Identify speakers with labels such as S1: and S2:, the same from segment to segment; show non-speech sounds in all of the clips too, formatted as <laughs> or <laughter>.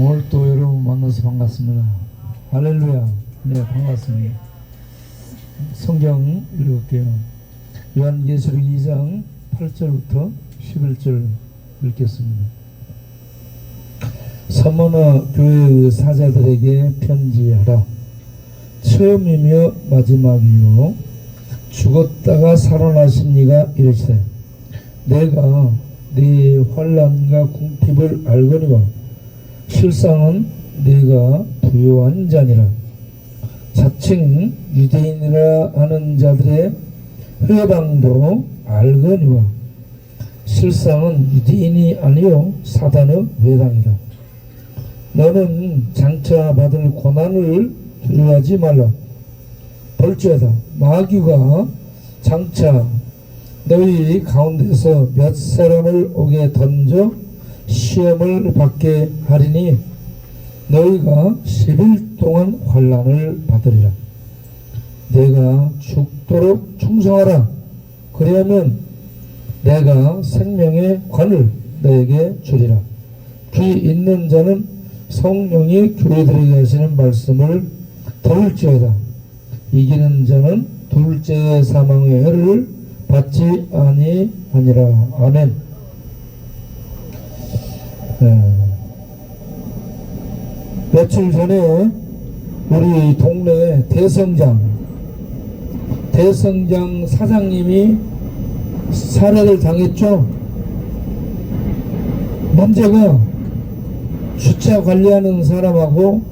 S1: 오늘 또 여러분 만나서 반갑습니다. 할렐루야. 네, 반갑습니다. 성경 읽을게요. 요한계시록 2장 8절부터 11절 읽겠습니다. 서머너 교회의 사자들에게 편지하라. 처음이며 마지막이요. 죽었다가 살아나신 이가 이르시되 내가 네 환란과 궁핍을 알거니와 실상은 네가 부요한 자니라. 자칭 유대인이라 하는 자들의 회방도 알거니와 실상은 유대인이 아니요 사단의 회당이라. 너는 장차 받을 고난을 두려워하지 말라. 볼지어다 마귀가 장차 너희 가운데서 몇 사람을 오게 던져 시험을 받게 하리니 너희가 10일 동안 환란을 받으리라. 내가 죽도록 충성하라. 그리하면 내가 생명의 관을 너에게 주리라. 귀 있는 자는 성령이 교회들에게 하시는 말씀을 들을지어다. 이기는 자는 둘째 사망의 해를 받지 아니하니라. 아멘. 네. 며칠 전에 우리 동네 대성장 대성장 사장님이 살해를 당했죠. 문제가 주차 관리하는 사람하고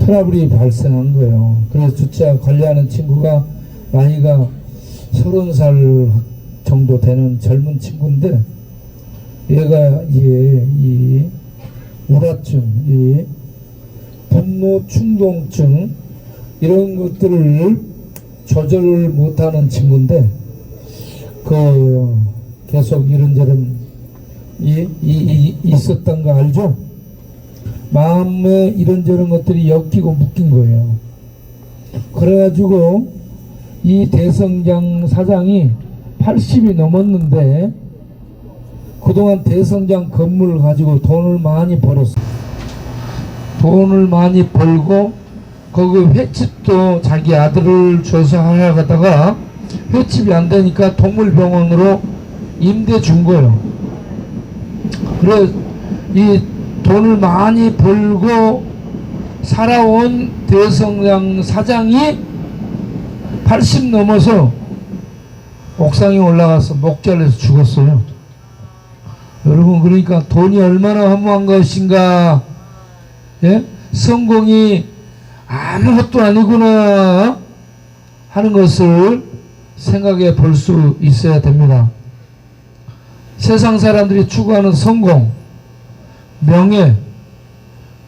S1: 트러블이 발생한 거예요. 그래서 주차 관리하는 친구가 나이가 서른 살 정도 되는 젊은 친구인데 얘가 이제 이 우라증, 이 분노 충동증 이런 것들을 조절을 못하는 친구인데 그 계속 이런저런 이, 이, 이 있었던 거 알죠? 마음에 이런저런 것들이 엮이고 묶인 거예요. 그래가지고 이 대성장 사장이 80이 넘었는데 그동안 대성장 건물을 가지고 돈을 많이 벌었어. 돈을 많이 벌고 거기 횟집도 자기 아들을 줘서 하려다가 횟집이 안 되니까 동물병원으로 임대 준 거예요. 그래 이 돈을 많이 벌고 살아온 대성장 사장이 80 넘어서 옥상에 올라가서 목 잘려서 죽었어요. 여러분 그러니까 돈이 얼마나 허무한 것인가 예? 성공이 아무것도 아니구나 하는 것을 생각해 볼 수 있어야 됩니다. 세상 사람들이 추구하는 성공, 명예,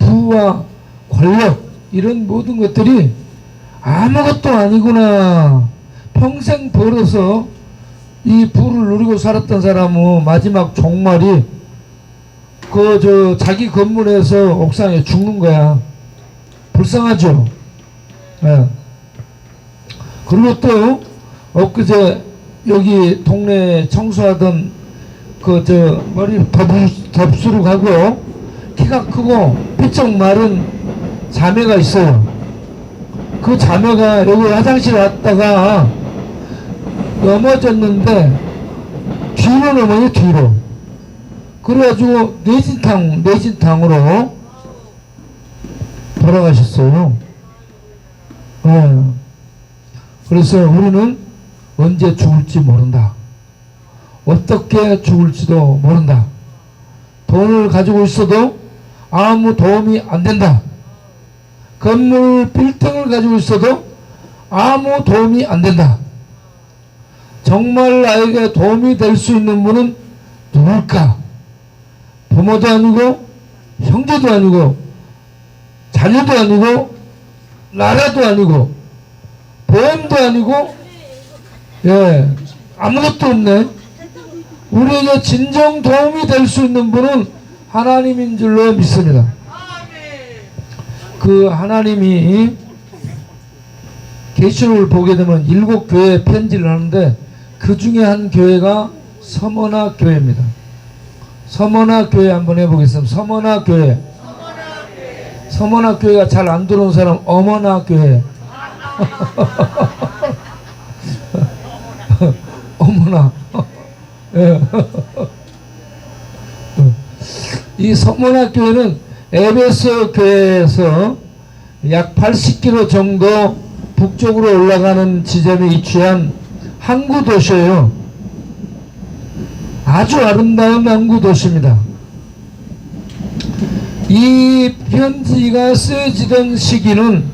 S1: 부와 권력 이런 모든 것들이 아무것도 아니구나. 평생 벌어서 이 부를 누리고 살았던 사람은 마지막 종말이 그 저 자기 건물에서 옥상에 죽는 거야. 불쌍하죠. 예. 그리고 또 엊그제 여기 동네 청소하던 그 저 머리 덥, 덥수룩 하고 키가 크고 삐쩍 마른 자매가 있어요. 그 자매가 여기 화장실 왔다가 넘어졌는데 뒤로 넘어요 뒤로. 그래가지고 내진탕 내진탕으로 돌아가셨어요. 예. 그래서 우리는 언제 죽을지 모른다. 어떻게 죽을지도 모른다. 돈을 가지고 있어도 아무 도움이 안 된다. 건물 빌딩을 가지고 있어도 아무 도움이 안 된다. 정말 나에게 도움이 될 수 있는 분은 누굴까? 부모도 아니고 형제도 아니고 자녀도 아니고 나라도 아니고 보험도 아니고 예 아무것도 없네. 우리에게 진정 도움이 될 수 있는 분은 하나님인 줄로 믿습니다. 그 하나님이 계시록을 보게 되면 일곱 교회 편지를 하는데 그 중에 한 교회가 서머나 교회입니다. 서머나 교회 한번 해보겠습니다. 서머나 교회. 서머나 교회가 잘 안 들어온 사람 어머나 교회. <laughs> 어머나. 예. <laughs> 이 서머나 교회는 에베소 교회에서 약 80km 정도 북쪽으로 올라가는 지점에 위치한 항구 도시예요. 아주 아름다운 항구 도시입니다. 이 편지가 쓰여지던 시기는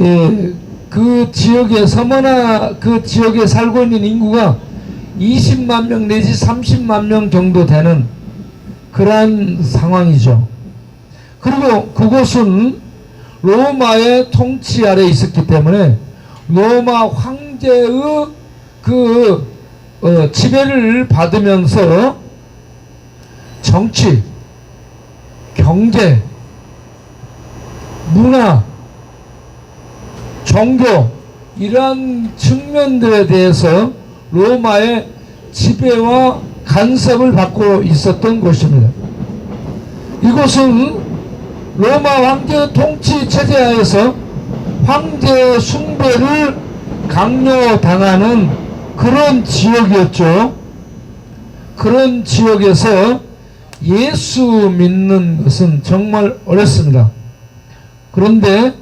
S1: 예, 그 지역에 서머나 그 지역에 살고 있는 인구가 20만 명 내지 30만 명 정도 되는 그러한 상황이죠. 그리고 그곳은 로마의 통치 아래 있었기 때문에 로마 황 제의 그 어, 지배를 받으면서 정치, 경제, 문화, 종교 이러한 측면들에 대해서 로마의 지배와 간섭을 받고 있었던 곳입니다. 이곳은 로마 황제 통치 체제 하에서 황제 숭배를 강요당하는 그런 지역이었죠. 그런 지역에서 예수 믿는 것은 정말 어렵습니다. 그런데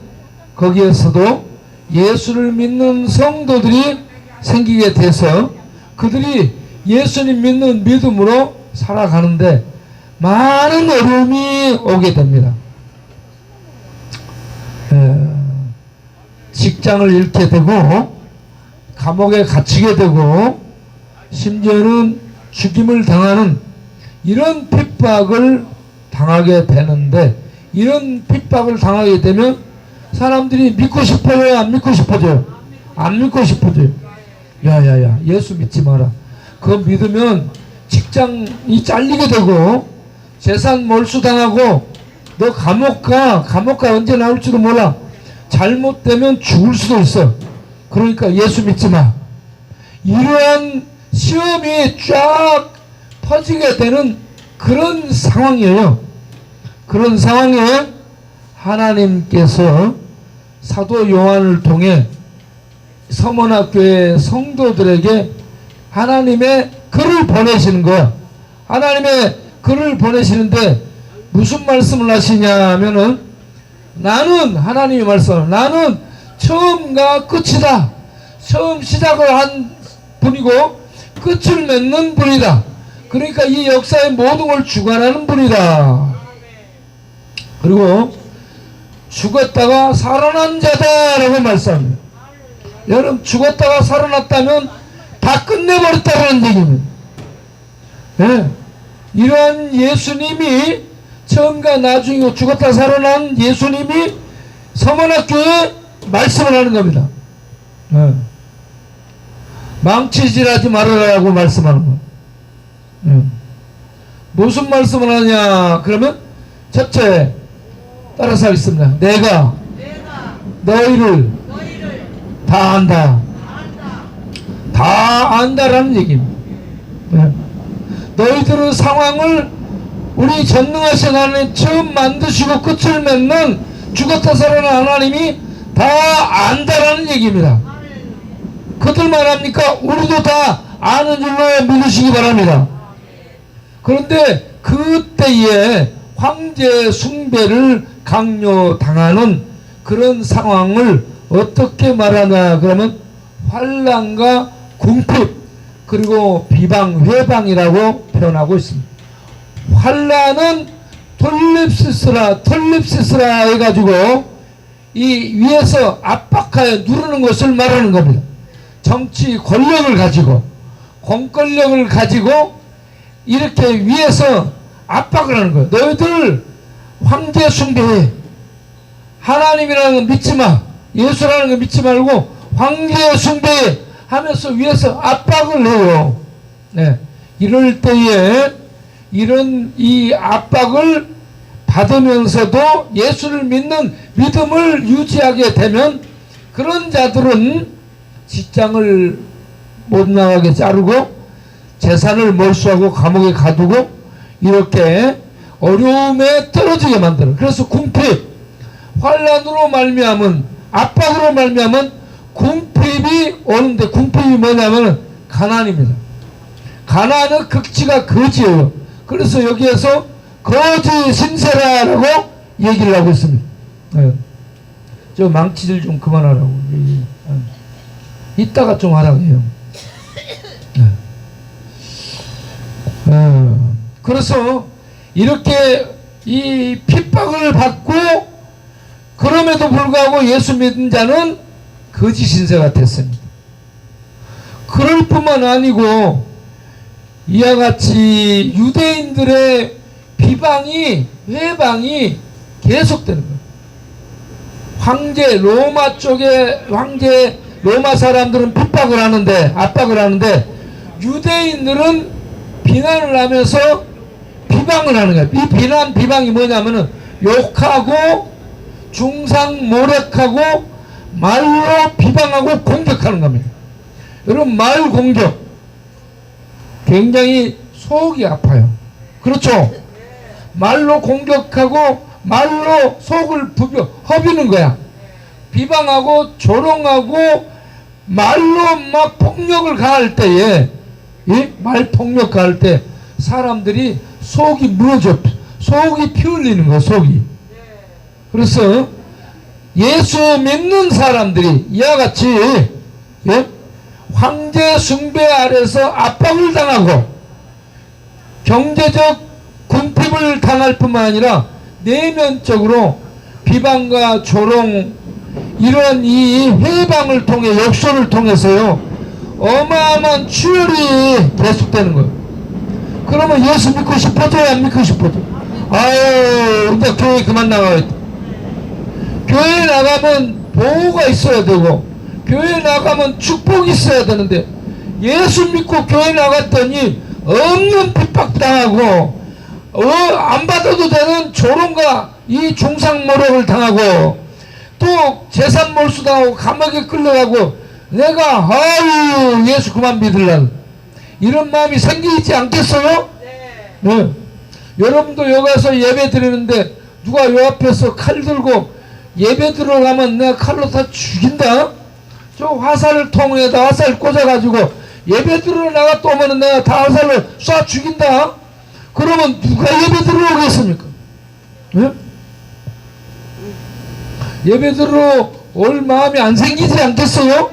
S1: 거기에서도 예수를 믿는 성도들이 생기게 돼서 그들이 예수님 믿는 믿음으로 살아가는데 많은 어려움이 오게 됩니다. 에, 직장을 잃게 되고 감옥에 갇히게 되고 심지어는 죽임을 당하는 이런 핍박을 당하게 되는데 이런 핍박을 당하게 되면 사람들이 믿고 싶어요? 안 믿고 싶어져요? 안 믿고 싶어져요. 야야야 예수 믿지 마라. 그거 믿으면 직장이 잘리게 되고 재산 몰수당하고 너 감옥 가. 감옥 가 언제 나올지도 몰라 잘못되면 죽을 수도 있어. 그러니까 예수 믿지 마. 이러한 시험이 쫙 퍼지게 되는 그런 상황이에요. 그런 상황에 하나님께서 사도 요한을 통해 서문학교의 성도들에게 하나님의 글을 보내시는 거야. 하나님의 글을 보내시는데 무슨 말씀을 하시냐면은 나는 하나님의 말씀 나는 처음과 끝이다. 처음 시작을 한 분이고 끝을 맺는 분이다. 그러니까 이 역사의 모든 걸 주관하는 분이다. 그리고 죽었다가 살아난 자다라고 말씀합니다. 여러분 죽었다가 살아났다면 다 끝내버렸다는 얘기입니다. 예. 이러한 예수님이 처음과 나중이고 죽었다 살아난 예수님이 서문학교에 말씀을 하는 겁니다. 예. 망치질하지 말아라고 말씀하는 거예요. 예. 무슨 말씀을 하냐? 그러면 첫째 따라서 하겠습니다. 내가 너희를 다 안다. 다 안다라는 얘기입니다. 네. 너희들의 상황을 우리 전능하신 하나님 처음 만드시고 끝을 맺는 죽었다 살아난 하나님이 다 안다라는 얘기입니다. 그들만 합니까? 우리도 다 아는 줄로 믿으시기 바랍니다. 그런데 그때에 황제 숭배를 강요당하는 그런 상황을 어떻게 말하냐 그러면 환란과 궁핍 그리고 비방 회방이라고 표현하고 있습니다. 환란은 톨립시스라 톨립시스라 해가지고 이 위에서 압박하여 누르는 것을 말하는 겁니다. 정치 권력을 가지고 공권력을 가지고 이렇게 위에서 압박을 하는 거예요. 너희들 황제 숭배해. 하나님이라는 거 믿지 마. 예수라는 거 믿지 말고 황제 숭배해 하면서 위에서 압박을 해요. 네. 이럴 때에 이런 이 압박을 받으면서도 예수를 믿는 믿음을 유지하게 되면 그런 자들은 직장을 못 나가게 자르고 재산을 몰수하고 감옥에 가두고 이렇게 어려움에 떨어지게 만들어. 그래서 궁핍, 환란으로 말미암은 압박으로 말미암은 궁핍이 오는데 궁핍이 뭐냐면 가난입니다. 가난은 극지가 거지예요. 그래서 여기에서 거지 신세라라고 얘기를 하고 있습니다. 예. 저 망치질 좀 그만하라고. 예. 이따가 좀 하라고 해요. 예. 어, 그래서 이렇게 이 핍박을 받고 그럼에도 불구하고 예수 믿은 자는 거짓 신세가 됐습니다. 그럴 뿐만 아니고 이와 같이 유대인들의 비방이 회방이 계속되는. 황제 로마 쪽에 황제 로마 사람들은 핍박을 하는데 압박을 하는데 유대인들은 비난을 하면서 비방을 하는 거예요. 이 비난 비방이 뭐냐면은 욕하고 중상 모략하고 말로 비방하고 공격하는 겁니다. 여러분 말 공격 굉장히 속이 아파요. 그렇죠? 말로 공격하고 말로 속을 부벼 허비는 거야. 비방하고 조롱하고 말로 막 폭력을 가할 때에 이말 폭력 가할 때 사람들이 속이 무너져 속이 피 흘리는 거야 속이. 그래서 예수 믿는 사람들이 이와 같이 예? 황제 숭배 아래서 압박을 당하고 경제적 궁핍을 당할 뿐만 아니라 내면적으로 비방과 조롱 이런 이 회방을 통해 역설을 통해서요 어마어마한 출혈이 계속되는 거예요. 그러면 예수 믿고 싶어져요 안 믿고 싶어져? 아유 근데 교회 그만 나가야 교회 나가면 보호가 있어야 되고 교회 나가면 축복이 있어야 되는데 예수 믿고 교회 나갔더니 없는 핍박 당하고 어, 안 받아도 되는 조롱과 이 중상모욕을 당하고 또 재산 몰수당하고 감옥에 끌려가고 내가 아유 예수 그만 믿을라 이런 마음이 생기지 않겠어요? 네. 여러분도 여기 와서 예배 드리는데 누가 요 앞에서 칼 들고 예배 들어가면 내가 칼로 다 죽인다? 저 화살을 통에다 화살 꽂아가지고 예배 들어 나가 또 오면 내가 다 화살로 쏴 죽인다? 그러면 누가 예배 들어오겠습니까? 네? 예배 들어 올 마음이 안 생기지 않겠어요?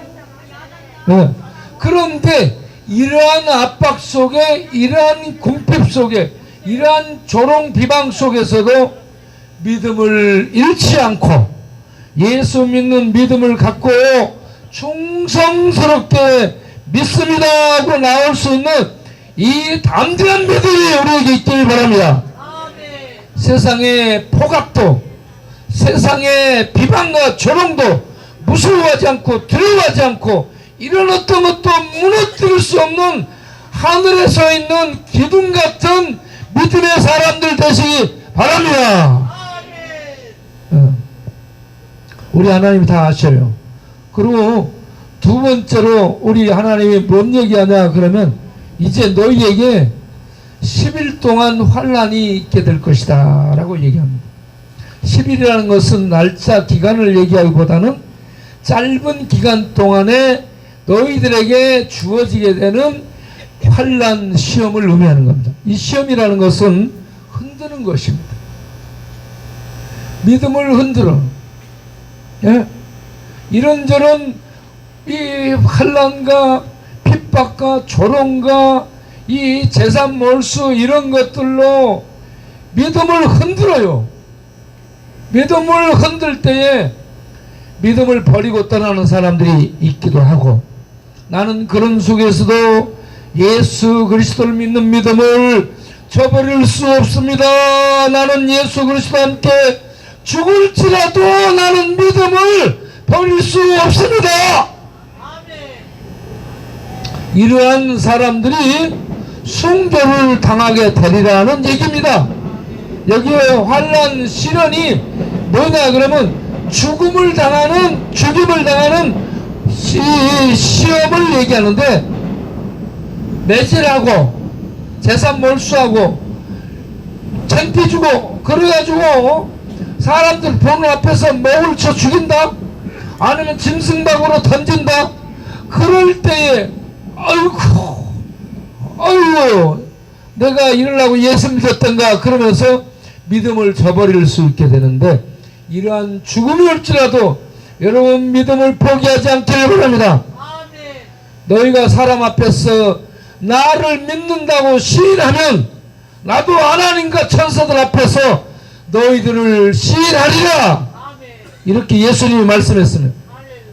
S1: 네. 그런데 이러한 압박 속에 이러한 궁핍 속에 이러한 조롱 비방 속에서도 믿음을 잃지 않고 예수 믿는 믿음을 갖고 충성스럽게 믿습니다 하고 나올 수 있는 이 담대한 믿음이 우리에게 있길 바랍니다. 세상의 포갑도 세상의 비방과 조롱도 무서워하지 않고 두려워하지 않고 이런 어떤 것도 무너뜨릴 수 없는 하늘에 서 있는 기둥 같은 믿음의 사람들 되시기 바랍니다. 어. 우리 하나님 다 아셔요. 그리고 두 번째로 우리 하나님이 뭔 얘기하냐 그러면 이제 너희에게 10일 동안 환란이 있게 될 것이다 라고 얘기합니다. 10일이라는 것은 날짜 기간을 얘기하기보다는 짧은 기간 동안에 너희들에게 주어지게 되는 환란 시험을 의미하는 겁니다. 이 시험이라는 것은 흔드는 것입니다. 믿음을 흔들어. 예? 이런저런 이 환란과 핍박과 조롱과 이 재산 몰수 이런 것들로 믿음을 흔들어요. 믿음을 흔들 때에 믿음을 버리고 떠나는 사람들이 있기도 하고 나는 그런 속에서도 예수 그리스도를 믿는 믿음을 저버릴 수 없습니다. 나는 예수 그리스도와 함께 죽을지라도 나는 믿음을 버릴 수 없습니다. 이러한 사람들이 순교를 당하게 되리라는 얘기입니다. 여기에 환란 시련이 뭐냐 그러면 죽음을 당하는 죽임을 당하는 시, 시험을 얘기하는데 매질하고 재산 몰수하고 창피 주고 그래가지고 사람들 보는 앞에서 목을 쳐 죽인다 아니면 짐승박으로 던진다? 그럴 때에 아이고 아이고 내가 이러려고 예수 믿었던가? 그러면서 믿음을 저버릴 수 있게 되는데 이러한 죽음이 올지라도 여러분 믿음을 포기하지 않기를 바랍니다. 너희가 사람 앞에서 나를 믿는다고 시인하면 나도 하나님과 천사들 앞에서 너희들을 시인하리라 이렇게 예수님이 말씀했으면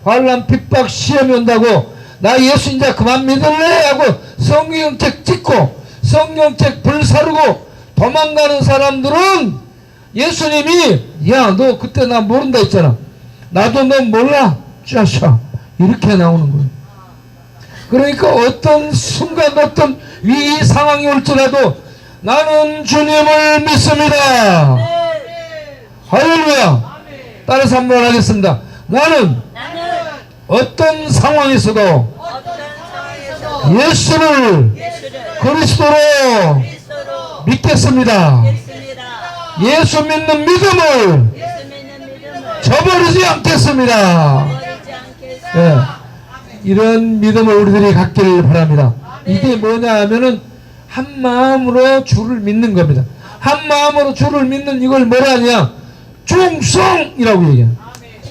S1: 환란 핍박 시험이 온다고 나 예수 인자 그만 믿을래? 하고 성경책 찍고 성경책 불 사르고 도망가는 사람들은 예수님이 야 너 그때 나 모른다 했잖아. 나도 너 몰라. 짜샤. 이렇게 나오는 거예요. 그러니까 어떤 순간 어떤 위 상황이 올지라도 나는 주님을 믿습니다. 할렐루야 따라서 한번 하겠습니다 나는
S2: 나는
S1: 어떤 상황에서도
S2: 어떤 상황에서도
S1: 예수를
S2: 예수를
S1: 그리스도로
S2: 그리스도로
S1: 믿겠습니다.
S2: 믿습니다.
S1: 예수 믿는 믿음을
S2: 예수 믿는 믿음을
S1: 저버리지 않겠습니다.
S2: 버리지 않겠습니다.
S1: 예. 이런 믿음을 우리들이 갖기를 바랍니다. 이게 뭐냐 하면은 한 마음으로 주를 믿는 겁니다. 한 마음으로 주를 믿는 이걸 뭐라 하냐? 충성이라고 얘기해요.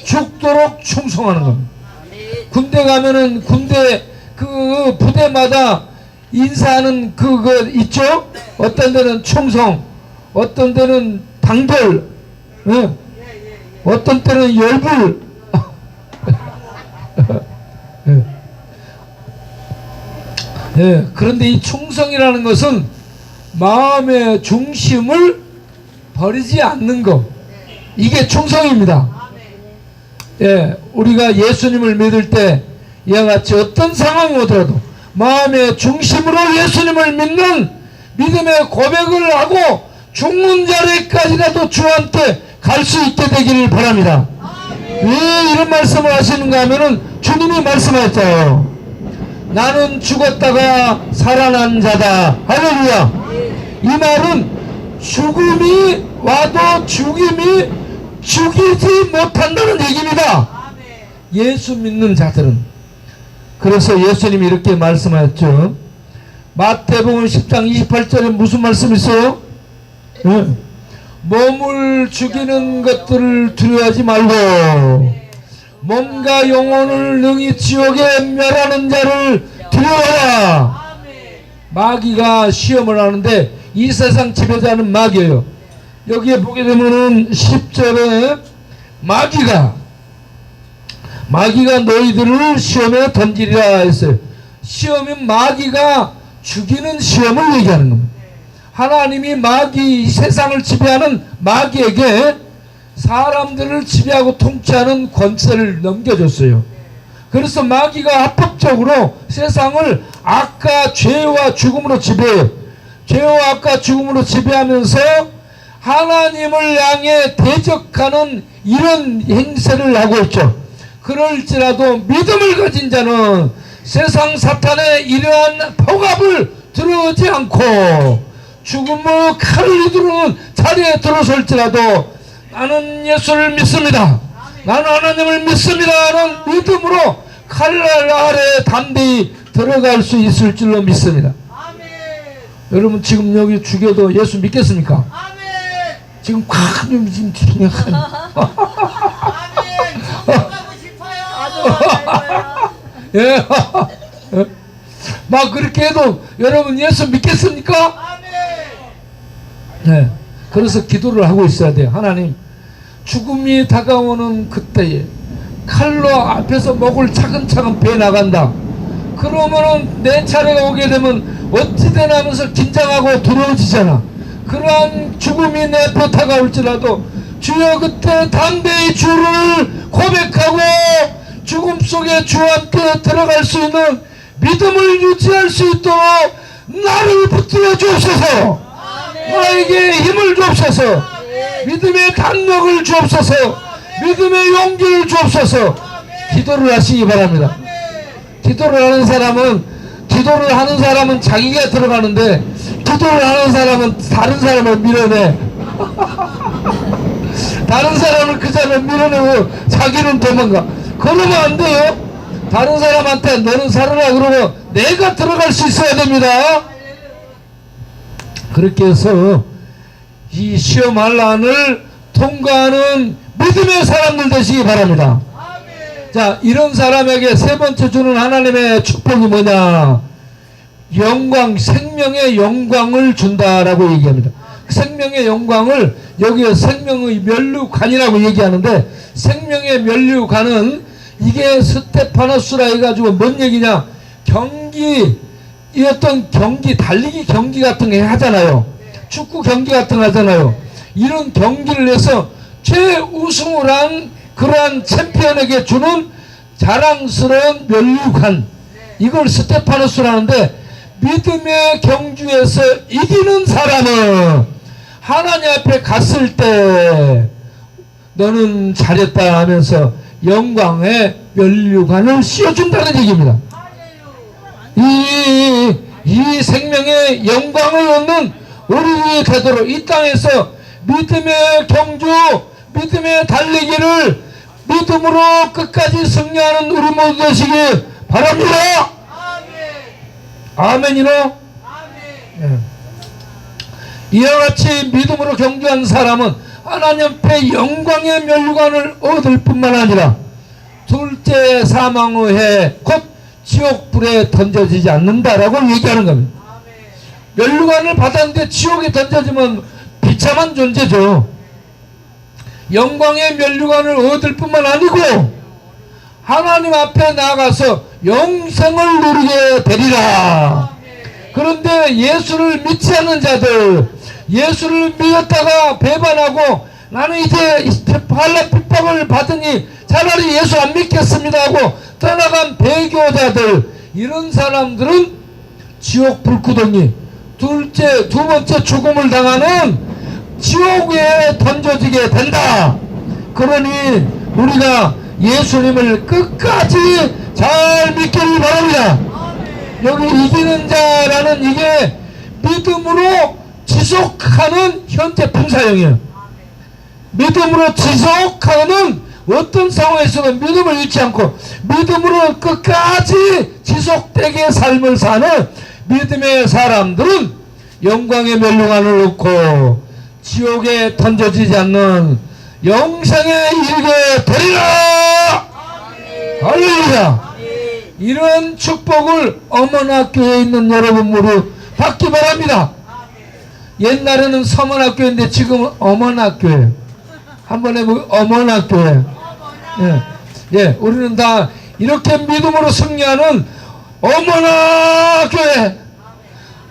S1: 죽도록 충성하는 겁니다. 군대 가면은 군대 그 부대마다 인사하는 그거 있죠? 어떤 데는 총성, 어떤 데는 당벌, 예. 어떤 때는 열불. <laughs> 예. 예, 그런데 이 충성이라는 것은 마음의 중심을 버리지 않는 것. 이게 충성입니다. 예, 우리가 예수님을 믿을 때 이와 같이 어떤 상황이 오더라도 마음의 중심으로 예수님을 믿는 믿음의 고백을 하고 죽는 자리까지라도 주한테 갈 수 있게 되기를 바랍니다. 왜 이런 말씀을 하시는가 하면은 주님이 말씀하셨어요. 나는 죽었다가 살아난 자다. 할렐루야. 이 말은 죽음이 와도 죽임이 죽이지 못한다는 얘기입니다. 예수 믿는 자들은. 그래서 예수님이 이렇게 말씀하셨죠. 마태복음 10장 28절에 무슨 말씀 있어요? 예. 몸을 죽이는 것들을 두려워하지 말고 몸과 영혼을 능히 지옥에 멸하는 자를 두려워하라. 마귀가 시험을 하는데 이 세상 지배자는 마귀예요. 여기에 보게 되면은 10절에 마귀가 마귀가 너희들을 시험에 던지리라 했어요. 시험이 마귀가 죽이는 시험을 얘기하는 겁니다. 하나님이 마귀 이 세상을 지배하는 마귀에게 사람들을 지배하고 통치하는 권세를 넘겨줬어요. 그래서 마귀가 합법적으로 세상을 악과 죄와 죽음으로 지배해요. 죄와 악과 죽음으로 지배하면서 하나님을 향해 대적하는 이런 행세를 하고 있죠. 그럴지라도 믿음을 가진 자는 세상 사탄의 이러한 폭압을 들어오지 않고 죽음의 칼이 들어오는 자리에 들어설지라도 나는 예수를 믿습니다. 나는 하나님을 믿습니다는 믿음으로 칼날 아래 담대히 들어갈 수 있을 줄로 믿습니다. 여러분 지금 여기 죽여도 예수 믿겠습니까? 지금 콱좀 지금 지금 예. 막 그렇게 해도 여러분 예수 믿겠습니까? 네. 그래서 기도를 하고 있어야 돼요. 하나님, 죽음이 다가오는 그때에 칼로 앞에서 목을 차근차근 베 나간다. 그러면은 내 차례가 오게 되면 어찌 되나 하면서 긴장하고 두려워지잖아. 그러한 죽음이 내 앞에 다가올지라도 주여 그때 담대히 주를 고백하고 죽음 속에 주와 함께 들어갈 수 있는 믿음을 유지할 수 있도록 나를 붙들어 주옵소서. 나에게 힘을 주옵소서. 믿음의 단력을 주옵소서. 믿음의 용기를 주옵소서. 기도를 하시기 바랍니다. 기도를 하는 사람은 기도를 하는 사람은 자기가 들어가는데 기도를 하는 사람은 다른 사람을 밀어내. 다른 사람을 그 사람을 밀어내고 자기는 도망가. 그러면 안 돼요. 다른 사람한테 너는 살아라 그러면 내가 들어갈 수 있어야 됩니다. 그렇게 해서 이 시험 한란을 통과하는 믿음의 사람들 되시기 바랍니다. 자, 이런 사람에게 세 번째 주는 하나님의 축복이 뭐냐? 영광, 생명의 영광을 준다라고 얘기합니다. 생명의 영광을 여기에 생명의 멸류관이라고 얘기하는데 생명의 멸류관은 이게 스테파노스라 해가지고 뭔 얘기냐? 경기 이 어떤 경기 달리기 경기 같은 거 하잖아요. 축구 경기 같은 거 하잖아요. 이런 경기를 해서 최우승을 한 그러한 챔피언에게 주는 자랑스러운 멸류관 이걸 스테파노스라는데 믿음의 경주에서 이기는 사람은 하나님 앞에 갔을 때 너는 잘했다 하면서 영광의 멸류관을 씌워준다는 얘기입니다. 이, 이 생명의 영광을 얻는 우리 되도록 이 땅에서 믿음의 경주, 믿음의 달리기를 믿음으로 끝까지 승리하는 우리 모두 되시기 바랍니다. 아멘이로. 예. 이와 같이 믿음으로 경주한 사람은 하나님 앞에 영광의 멸류관을 얻을 뿐만 아니라 둘째 사망 후에 곧 지옥불에 던져지지 않는다라고 얘기하는 겁니다. 멸류관을 받았는데 지옥에 던져지면 비참한 존재죠. 영광의 멸류관을 얻을 뿐만 아니고 하나님 앞에 나가서 영생을 누리게 되리라. 그런데 예수를 믿지 않는 자들, 예수를 믿었다가 배반하고 나는 이제 팔라 핍박을 받으니 차라리 예수 안 믿겠습니다 하고 떠나간 배교자들, 이런 사람들은 지옥 불구덩이, 둘째, 두 번째 죽음을 당하는 지옥에 던져지게 된다. 그러니 우리가 예수님을 끝까지 잘 믿기를 바랍니다. 여기 이기는 자라는 이게 믿음으로 지속하는 현재 분사형이에요. 믿음으로 지속하는 어떤 상황에서도 믿음을 잃지 않고 믿음으로 끝까지 지속되게 삶을 사는 믿음의 사람들은 영광의 멸류관을 얻고 지옥에 던져지지 않는 영생에 이르게 되리라 할렐루야. 이런 축복을 어머나 교회에 있는 여러분 모두 받기 바랍니다. 옛날에는 서문학교인데 지금은 어머나교회 한번 해보 어머나교회 예, 예, 우리는 다 이렇게 믿음으로 승리하는 어머나 교회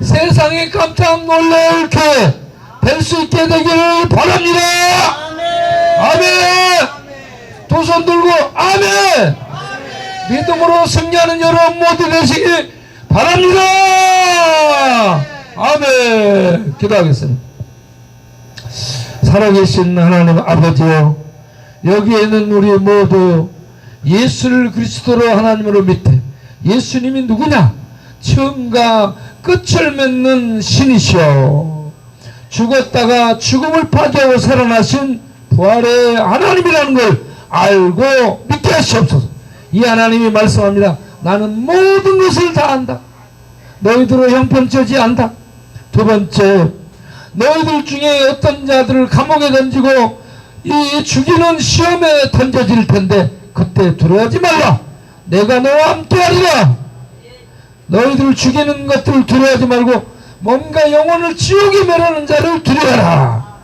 S1: 세상이 깜짝 놀랄 교회 될 수 있게 되기를 바랍니다. 아멘. 두손 들고 아멘 믿음으로 승리하는 여러분 모두 되시기 바랍니다. 아멘. 기도하겠습니다. 살아계신 하나님 아버지요 여기에 있는 우리 모두 예수를 그리스도로 하나님으로 믿되 예수님이 누구냐? 처음과 끝을 맺는 신이시오 죽었다가 죽음을 파괴하고 살아나신 부활의 하나님이라는 걸 알고 믿게 하시옵소서 이 하나님이 말씀합니다. 나는 모든 것을 다 안다. 너희들을 형편처지 않다. 두 번째 너희들 중에 어떤 자들을 감옥에 던지고 이 죽이는 시험에 던져질 텐데 그때 두려워하지 말라. 내가 너와 함께하리라. 너희들 죽이는 것들을 두려워하지 말고 몸과 영혼을 지옥에 매라는 자를 두려워하라.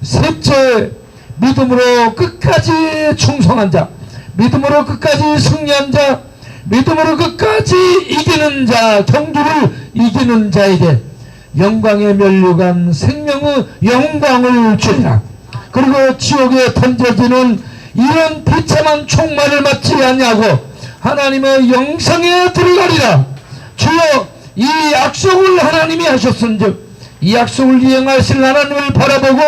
S1: 셋째 믿음으로 끝까지 충성한 자 믿음으로 끝까지 승리한 자 믿음으로 끝까지 이기는 자 경주를 이기는 자에게 영광의 멸류관 생명의 영광을 주리라. 그리고 지옥에 던져지는 이런 비참한 총말을 맞지 않냐고 하나님의 영성에 들어가리라. 주여 이 약속을 하나님이 하셨은즉 이 약속을 이행하실 하나님을 바라보고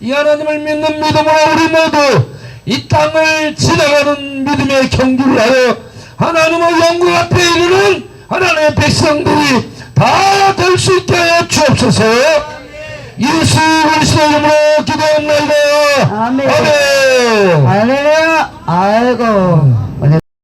S1: 이 하나님을 믿는 믿음으로 우리 모두 이 땅을 지나가는 믿음의 경주를 하여 하나님의 영광 앞에 이르는 하나님의 백성들이 다 될 수 있게 하여 주옵소서. 예수 그리스도 이름으로 기도합니다.
S3: 아멘.
S1: 아멘. 아이고.